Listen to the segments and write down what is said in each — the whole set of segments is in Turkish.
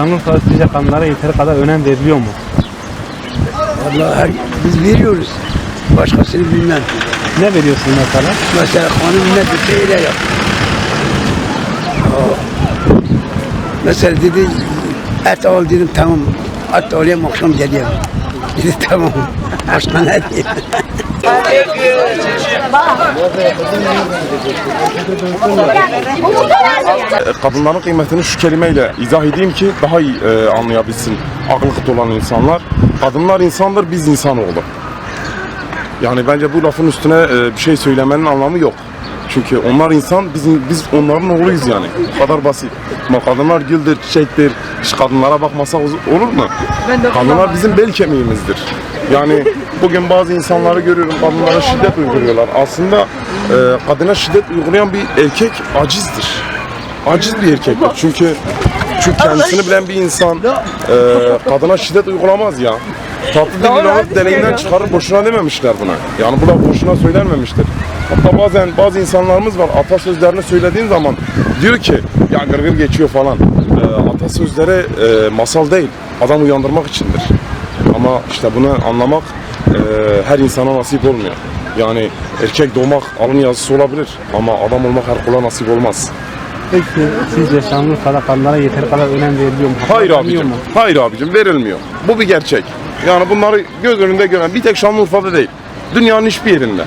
Şanlıurfa sizce kadınlara yeteri kadar önem veriliyor mu? Vallahi her, biz veriyoruz. Başkasını bilmem. Ne veriyorsun mesela? Mesela hanım ne dedi öyle yap. Aa. Mesela dedi et al dedim tamam. Et alayım akşam geliyorum. Tamam. Başka ne diyeyim? E, kadınların kıymetini şu kelimeyle izah edeyim ki daha iyi e, anlayabilsin aklı olan insanlar. Kadınlar insandır, biz insanoğlu. Yani bence bu lafın üstüne e, bir şey söylemenin anlamı yok. Çünkü onlar insan, biz, biz onların oğluyuz yani. Bu kadar basit. Ama kadınlar güldür, çiçektir. Hiç kadınlara bakmasak olur mu? Kadınlar bizim bel kemiğimizdir. Yani bugün bazı insanları görüyorum, kadınlara şiddet uyguluyorlar. Aslında e, kadına şiddet uygulayan bir erkek acizdir. Aciz bir erkektir. Çünkü çünkü kendisini bilen bir insan e, kadına şiddet uygulamaz ya. Tatlı dilini alıp deliğinden çıkarır boşuna dememişler buna. Yani bu da boşuna söylenmemiştir. Hatta bazen bazı insanlarımız var atasözlerini söylediğin zaman diyor ki ya gırgır geçiyor falan. E, atasözleri e, masal değil, adam uyandırmak içindir. Ama işte bunu anlamak e, her insana nasip olmuyor. Yani erkek doğmak alın yazısı olabilir ama adam olmak her kula nasip olmaz. Peki sizce Şanlıurfa'da kadınlara yeteri kadar önem veriliyor mu? Hayır abicim. mu? Hayır abicim verilmiyor. Bu bir gerçek. Yani bunları göz önünde gören bir tek Şanlıurfa'da değil. Dünyanın hiçbir yerinde.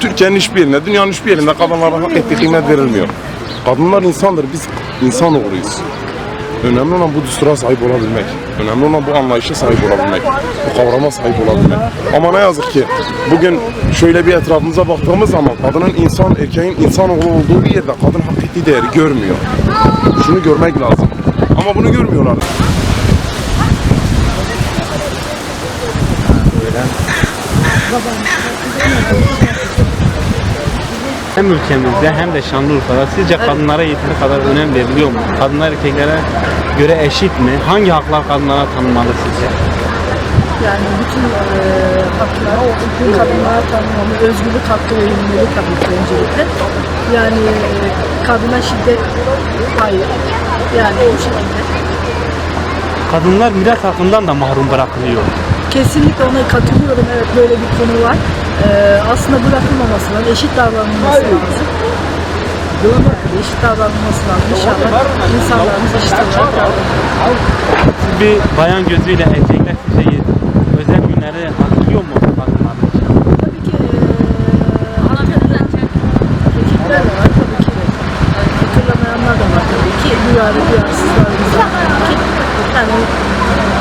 Türkiye'nin hiçbir yerinde, dünyanın hiçbir yerinde kadınlara hak ettiği kıymet verilmiyor. Kadınlar insandır, biz insan oğluyuz. Önemli olan bu düstura sahip olabilmek. Önemli olan bu anlayışa sahip olabilmek. Bu kavrama sahip olabilmek. Ama ne yazık ki bugün şöyle bir etrafımıza baktığımız zaman kadının insan, erkeğin insan oğlu olduğu bir yerde kadın hak ettiği değeri görmüyor. Şunu görmek lazım. Ama bunu görmüyorlar. Hem ülkemizde hem de Şanlıurfa'da sizce kadınlara yeteri kadar önem veriliyor mu? Kadınlar erkeklere göre eşit mi? Hangi haklar kadınlara tanınmalı sizce? Yani bütün e, haklar, bütün kadınlara tanınmalı, özgürlük hakkı verilmeli tabii ki öncelikle. Yani e, kadına şiddet hayır. Yani bu şekilde. Kadınlar miras hakkından da mahrum bırakılıyor. Kesinlikle ona katılıyorum. Evet böyle bir konu var. E, aslında bırakılmaması lazım. Eşit davranılması lazım. Yani eşit davranılması lazım. İnşallah insanlarımız eşit olarak davranır. Siz bir bayan gözüyle erkekler sizce özel günleri hatırlıyor mu? Tabii ki eee hatırlayan erkekler de var tabii ki. Yani hatırlamayanlar da var tabii ki. Duyarlı duyarsızlarımız var tabii ki. Yani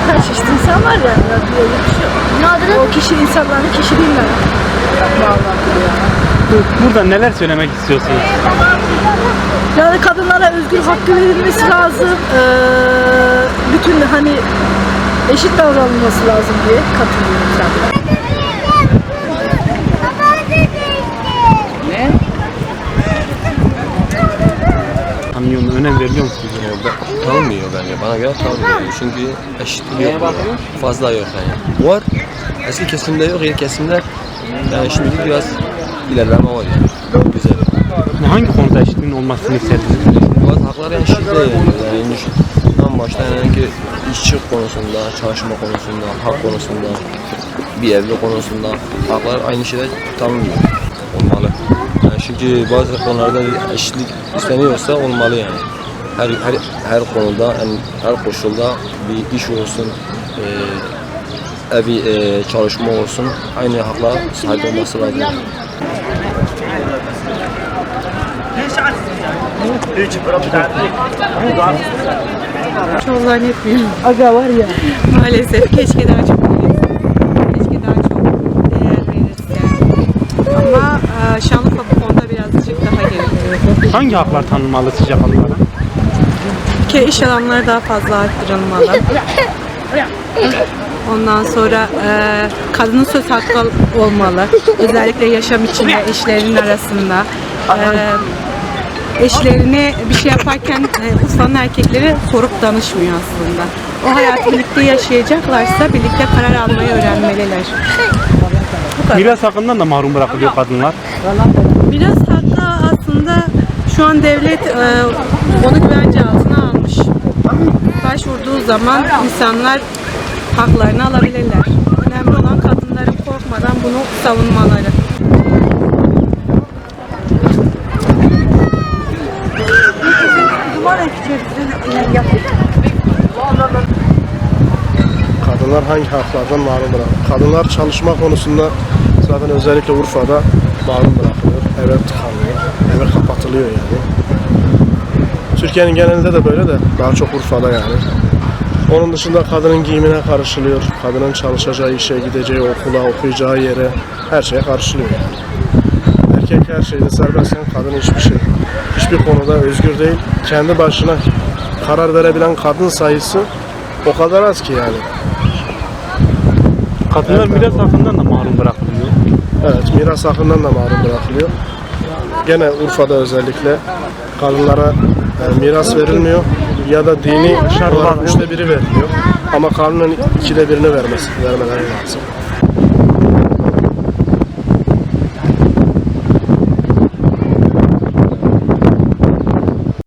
her çeşit insan var yani. böyle bir şey yok. O kişi insanların yani. Burada neler söylemek istiyorsunuz? Yani kadınlara özgür hakkı verilmesi lazım. Eee bütün hani eşit davranılması lazım diye katılıyorum zaten. Tanıyor mu? Önem veriliyor mu sizce? Tanınmıyor bence. Bana göre tanınmıyor. Çünkü eşitlik yok. Fazla yok yani. Var. Eski kesimde yok. Yeni kesimde yani şimdi biraz ilerleme var yani. Güzel. Hangi konuda eşitliğin olmasını isterdiniz? Bazı haklar eşit değil. Yani en- başta yani ki işçi konusunda, çalışma konusunda, hak konusunda, bir evli konusunda haklar aynı şeyler tanınmıyor. Olmalı. Yani çünkü bazı konularda eşitlik isteniyorsa olmalı yani. Her her her konuda, yani her koşulda bir iş olsun, eee evi eee, çalışma olsun aynı haklara sahip olması lazım. Çok zannetmiyorum. Aga var ya. Maalesef. Keşke daha çok. Keşke daha çok değer verirse. Ama e, Şanlıurfa bu konuda birazcık daha geri. Hangi haklar tanınmalı sizce kadınlara? Ki iş alanları daha fazla arttırılmalı. Ondan sonra e, kadının söz hakkı olmalı. Özellikle yaşam içinde eşlerinin arasında. E, eşlerine bir şey yaparken e, Urfa'nın erkekleri sorup danışmıyor aslında. O hayatı birlikte yaşayacaklarsa birlikte karar almayı öğrenmeliler. Miras hakkından da mahrum bırakılıyor kadınlar. Biraz hatta aslında şu an devlet e, onu güvence altına almış. başvurduğu zaman insanlar haklarını alabilirler. Önemli olan kadınların korkmadan bunu savunmaları. Kadınlar hangi haklardan mahrum bırakılıyor? Kadınlar çalışma konusunda zaten özellikle Urfa'da mahrum bırakılıyor. Eve tıkanıyor, eve kapatılıyor yani. Türkiye'nin genelinde de böyle de daha çok Urfa'da yani. Onun dışında kadının giyimine karışılıyor. Kadının çalışacağı işe, gideceği okula, okuyacağı yere her şeye karışılıyor. Erkek her şeyde serbestken kadın hiçbir şey. Hiçbir konuda özgür değil. Kendi başına karar verebilen kadın sayısı o kadar az ki yani. Kadınlar miras hakkından da mahrum bırakılıyor. Evet, miras hakkından da mahrum bırakılıyor. Gene Urfa'da özellikle kadınlara e, miras verilmiyor ya da dini şartlar üçte biri veriliyor. Ama kanunun ikide birini vermesi, vermeleri lazım.